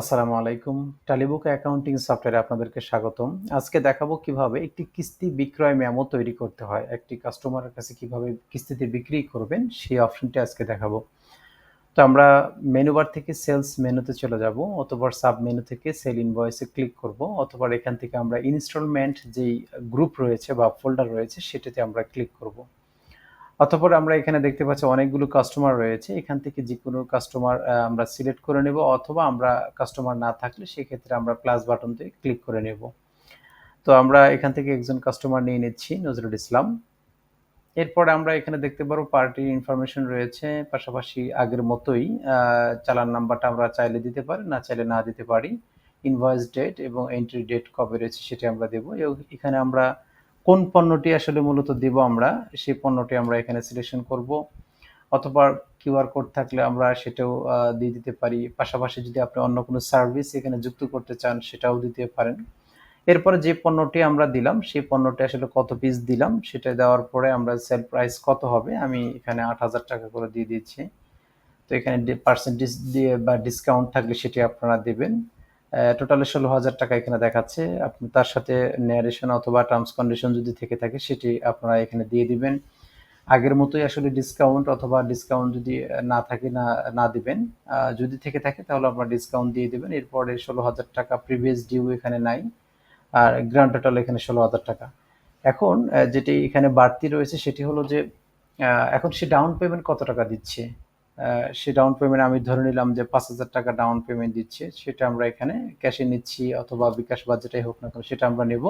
আসসালামু আলাইকুম। টালিবুক অ্যাকাউন্টিং সফটওয়্যারে আপনাদেরকে স্বাগতম। আজকে দেখাবো কীভাবে একটি কিস্তি বিক্রয় মেমো তৈরি করতে হয়। একটি কাস্টমারের কাছে কীভাবে কিস্তিতে বিক্রি করবেন, সেই অপশনটি আজকে দেখাবো। তো আমরা মেনু বার থেকে সেলস মেনুতে চলে যাব, অথবা সাব মেনু থেকে সেল ইনভয়েসে ক্লিক করব, অথবা এখান থেকে আমরা ইনস্টলমেন্ট যেই গ্রুপ রয়েছে বা ফোল্ডার রয়েছে, সেটাতে আমরা ক্লিক করব। অতঃপর আমরা এখানে দেখতে পাচ্ছি অনেকগুলো কাস্টমার রয়েছে। এখান থেকে যে কোনো কাস্টমার আমরা সিলেক্ট করে নেব অথবা আমরা কাস্টমার না থাকলে সেক্ষেত্রে আমরা প্লাস বাটনতে ক্লিক করে নেব। তো আমরা এখান থেকে একজন কাস্টমার নিয়ে নিচ্ছি, নজরুল ইসলাম। এরপরে আমরা এখানে দেখতে পারব পার্টির ইনফরমেশন রয়েছে। পাশাপাশি আগের মতোই চালান নাম্বারটা আমরা চাইলে দিতে পারি, না চাইলে না দিতে পারি। ইনভয়েস ডেট এবং এন্ট্রি ডেট কবে রয়েছে সেটি আমরা দেবো। এখানে আমরা কোন পণ্যটি আসলে মূলত দেব আমরা, সেই পণ্যটি আমরা এখানে সিলেকশন করব। অথবা কিউআর কোড থাকলে আমরা সেটাও দিয়ে দিতে পারি। পাশাপাশি যদি আপনি অন্য কোনো সার্ভিস এখানে যুক্ত করতে চান, সেটাও দিতে পারেন। এরপরে যে পণ্যটি আমরা দিলাম, সেই পণ্যটি আসলে কত পিস দিলাম, সেটা দেওয়ার পরে আমরা সেল প্রাইস কত হবে, আমি এখানে আট হাজার টাকা করে দিয়ে দিচ্ছি। তো এখানে পার্সেন্টেজ দিয়ে বা ডিসকাউন্ট থাকলে সেটি আপনারা দেবেন। টোটালে ষোলো হাজার টাকা এখানে দেখাচ্ছে। আপনি তার সাথে ন্যারেশন অথবা টার্মস কন্ডিশন যদি থেকে থাকে, সেটি আপনারা এখানে দিয়ে দিবেন। আগের মতোই আসলে ডিসকাউন্ট অথবা ডিসকাউন্ট যদি না থাকে না না দিবেন। যদি থেকে থাকে, তাহলে আপনারা ডিসকাউন্ট দিয়ে দেবেন। এরপরে ষোলো হাজার টাকা প্রিভিয়াস ডিউ এখানে নাই। আর গ্রান্ড টোটাল এখানে ষোলো হাজার টাকা। এখন যেটি এখানে বাড়তি রয়েছে, সেটি হলো যে এখন সে ডাউন পেমেন্ট কত টাকা দিচ্ছে? সে ডাউন পেমেন্ট আমি ধরে নিলাম যে পাঁচ হাজার টাকা ডাউন পেমেন্ট দিচ্ছে, সেটা আমরা এখানে ক্যাশে নিচ্ছি অথবা বিকাশ বাজেটাই হোক না সেটা আমরা নেব।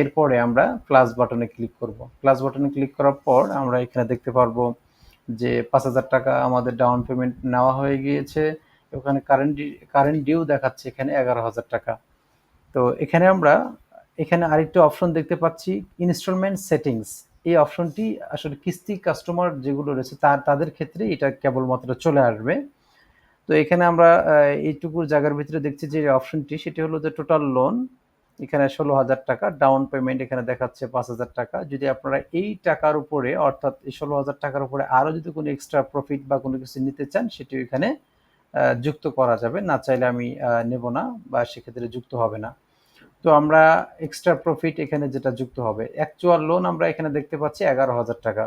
এরপরে আমরা প্লাস বাটনে ক্লিক করব। প্লাস বাটনে ক্লিক করার পর আমরা এখানে দেখতে পারব যে পাঁচ হাজার টাকা আমাদের ডাউন পেমেন্ট নেওয়া হয়ে গিয়েছে। ওখানে কারেন্ট কারেন্ট ডিউ দেখাচ্ছে এখানে এগারো হাজার টাকা। তো এখানে আমরা, এখানে আরেকটি অপশন দেখতে পাচ্ছি ইনস্টলমেন্ট সেটিংস এই অপশনটি আসলে কিস্তি কাস্টমার যেগুলো রয়েছে তার তাদের ক্ষেত্রে এটা কেবলমাত্র চলে আসবে। তো এখানে আমরা এইটুকুর জায়গার ভিতরে দেখছি যে অপশনটি, সেটি হলো যে টোটাল লোন এখানে ষোলো হাজার টাকা ডাউন পেমেন্ট এখানে দেখাচ্ছে পাঁচ হাজার টাকা। যদি আপনারা এই টাকার উপরে, অর্থাৎ এই ষোলো হাজার টাকার উপরে আরও যদি কোনো এক্সট্রা প্রফিট বা কোনো কিছু নিতে চান, সেটি এখানে যুক্ত করা যাবে। না চাইলে আমি নেব না বা সেক্ষেত্রে যুক্ত হবে না। তো আমরা এক্সট্রা প্রফিট এখানে যেটা যুক্ত হবে। অ্যাকচুয়াল লোন আমরা এখানে দেখতে পাচ্ছি এগারো হাজার টাকা।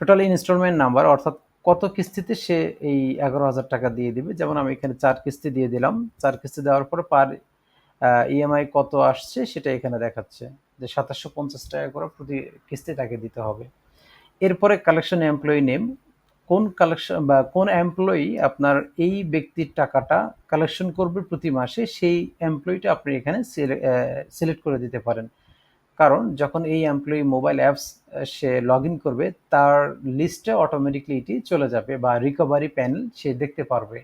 টোটাল ইনস্টলমেন্ট নাম্বার অর্থাৎ কত কিস্তিতে সে এই এগারো হাজার টাকা দিয়ে দিবে। যেমন আমি এখানে চার কিস্তি দিয়ে দিলাম। চার কিস্তি দেওয়ার পরে পার ইএমআই কত আসছে সেটা এখানে দেখাচ্ছে। যে সাতাশশো পঞ্চাশ টাকা করে প্রতি কিস্তি তাকে দিতে হবে। এরপরে কালেকশন এমপ্লয়ি নেম কোন কালেকশন বা কোন এমপ্লয়ি আপনার এই ব্যক্তির টাকাটা কালেকশন করবে প্রতি মাসে, সেই এমপ্লয়িটা আপনি এখানে সিলেক্ট করে দিতে পারেন। কারণ যখন এই এমপ্লয়ি মোবাইল অ্যাপস সে লগ ইন করবে, তার লিস্টে অটোমেটিকলি এটি চলে যাবে বা রিকভারি প্যানেল সে দেখতে পারবে।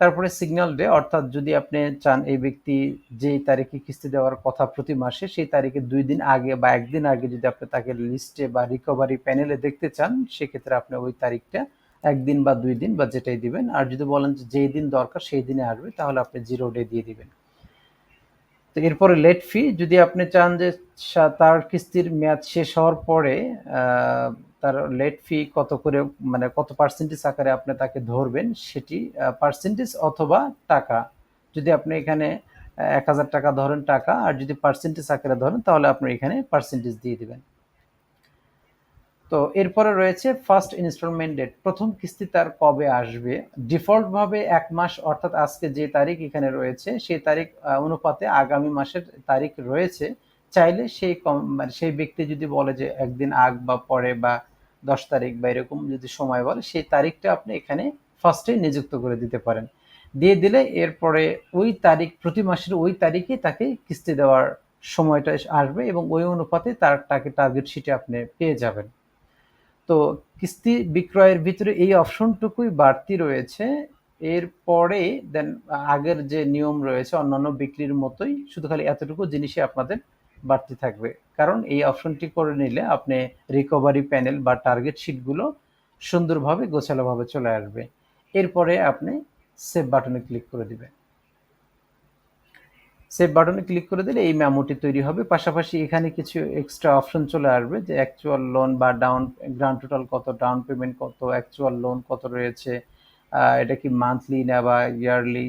তারপরে সিগন্যাল ডে অর্থাৎ যদি আপনি চান এই ব্যক্তি যেই তারিখে কিস্তি দেওয়ার কথা প্রতি মাসে, সেই তারিখে দুই দিন আগে বা একদিন আগে যদি আপনি তাকে লিস্টে বা রিকভারি প্যানেলে দেখতে চান, সেক্ষেত্রে আপনি ওই তারিখটা একদিন বা দুই দিন বা যেটাই দিবেন। আর যদি বলেন যে যেই দিন দরকার, সেই দিনে আসবে, তাহলে আপনি জিরো ডে দিয়ে দিবেন। তো এরপরে লেট ফি যদি আপনি চান যে তার কিস্তির মেয়াদ শেষ হওয়ার পরে তার লেট ফি কত করে মানে কত পার্সেন্টেজ আকারে আপনি তাকে ধরবেন, সেটি পার্সেন্টেজ অথবা টাকা। যদি আপনি এখানে এক হাজার টাকা ধরেন টাকা, আর যদি পার্সেন্টেজ আকারে ধরেন, তাহলে আপনি এখানে পার্সেন্টেজ দিয়ে দিবেন। তো এরপরে রয়েছে ফার্স্ট ইনস্টলমেন্ট ডেট প্রথম কিস্তি তার কবে আসবে? ডিফল্টভাবে এক মাস, অর্থাৎ আজকে যে তারিখ এখানে রয়েছে, সেই তারিখ অনুপাতে আগামী মাসের তারিখ রয়েছে। চাইলে সেই মানে সেই ব্যক্তি যদি বলে যে একদিন আগ বা পরে বা দশ তারিখ বা এরকম যদি সময় বলে, সেই তারিখটা আপনি এখানে ফার্স্টে নিযুক্ত করে দিতে পারেন। দিয়ে দিলে এরপরে ওই তারিখ, প্রতি মাসের ওই তারিখে তাকে কিস্তি দেওয়ার সময়টা আসবে এবং ওই অনুপাতে তার, তাকে টার্গেট শিটে আপনি পেয়ে যাবেন। তো কিস্তি বিক্রয়ের ভিতরে এই অপশনটুকুই বাড়তি রয়েছে। এরপরে দেন আগের যে নিয়ম রয়েছে, অন্যান্য বিক্রির মতোই শুধু খালি এতটুকু জিনিসই আপনাদের বাড়তি থাকবে। কারণ এই অপশনটি করে নিলে আপনি রিকভারি প্যানেল বা টার্গেট শিটগুলো সুন্দরভাবে, গোছালোভাবে চলে আসবে। এরপরে আপনি সেভ বাটনে ক্লিক করে দিবেন। সেভ বাটনে ক্লিক করে দিলে এই মেমোটি তৈরি হবে। পাশাপাশি এখানে কিছু এক্সট্রা অপশন চলে আসবে যে অ্যাকচুয়াল লোন বা ডাউন গ্রান্ড টোটাল কত ডাউন পেমেন্ট কত অ্যাকচুয়াল লোন কত রয়েছে এটা কি মান্থলি না বা ইয়ারলি